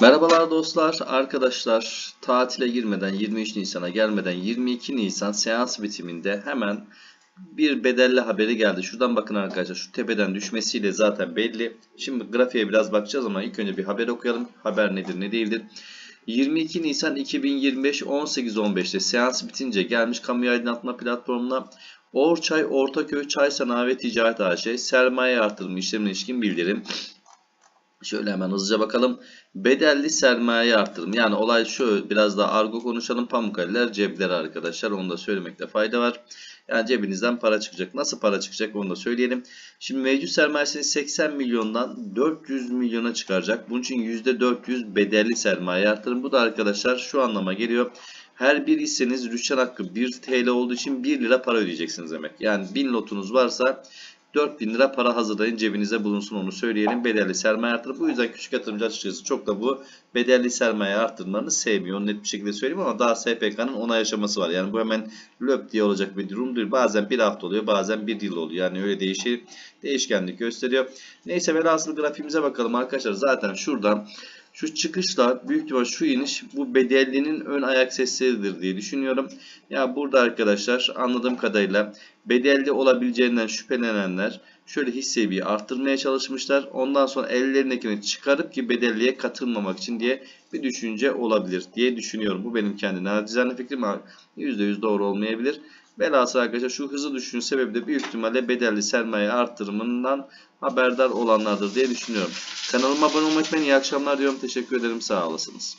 Merhabalar dostlar, arkadaşlar. Tatile girmeden 23 Nisan'a gelmeden 22 Nisan seans bitiminde hemen bir bedelli haberi geldi. Şuradan bakın arkadaşlar şu tepeden düşmesiyle zaten belli. Şimdi grafiğe biraz bakacağız ama ilk önce bir haber okuyalım. Haber nedir ne değildir. 22 Nisan 2025 18.15'te seans bitince gelmiş kamu aydınlatma platformuna Orçay Ortaköy Çay Sanayi ve Ticaret AŞ sermaye artırımı işlemine ilişkin bildirim. Şöyle hemen hızlıca bakalım. Bedelli sermaye artırımı. Yani olay şu biraz daha argo konuşalım. Pamukkale'ler cepleri arkadaşlar. Onu da söylemekte fayda var. Yani cebinizden para çıkacak. Nasıl para çıkacak onu da söyleyelim. Şimdi mevcut sermayesini 80 milyondan 400 milyona çıkaracak. Bunun için %400 bedelli sermaye artırım. Bu da arkadaşlar şu anlama geliyor. Her bir hisseniz rüşvet hakkı 1 TL olduğu için 1 lira para ödeyeceksiniz demek. Yani 1000 lotunuz varsa 4000 lira para hazırlayın cebinize bulunsun onu söyleyelim. Bedelli sermaye artırımı. Bu yüzden küçük yatırımcı açıkçası çok da bu bedelli sermaye artırımlarını sevmiyor. Onu net bir şekilde söyleyeyim ama daha SPK'nın onay aşaması var. Yani bu hemen löp diye olacak bir durum değil. Bazen bir hafta oluyor bazen bir yıl oluyor. Yani öyle değişir. Değişkenlik gösteriyor. Neyse velhasıl grafiğimize bakalım arkadaşlar. Zaten şuradan şu çıkışla büyük ihtimal şu iniş bu bedellinin ön ayak sesleridir diye düşünüyorum. Ya burada arkadaşlar anladığım kadarıyla bedelli olabileceğinden şüphelenenler şöyle hisseyi arttırmaya çalışmışlar. Ondan sonra ellerindekini çıkarıp ki bedelliye katılmamak için diye bir düşünce olabilir diye düşünüyorum. Bu benim kendi nacizane fikrim ama %100 doğru olmayabilir. Velhasıl arkadaşlar şu hızlı düşüşün sebebi de büyük ihtimalle bedelli sermaye artırımından haberdar olanlardır diye düşünüyorum. Kanalıma abone olmayı unutmayın. İyi akşamlar diyorum. Teşekkür ederim. Sağ olasınız.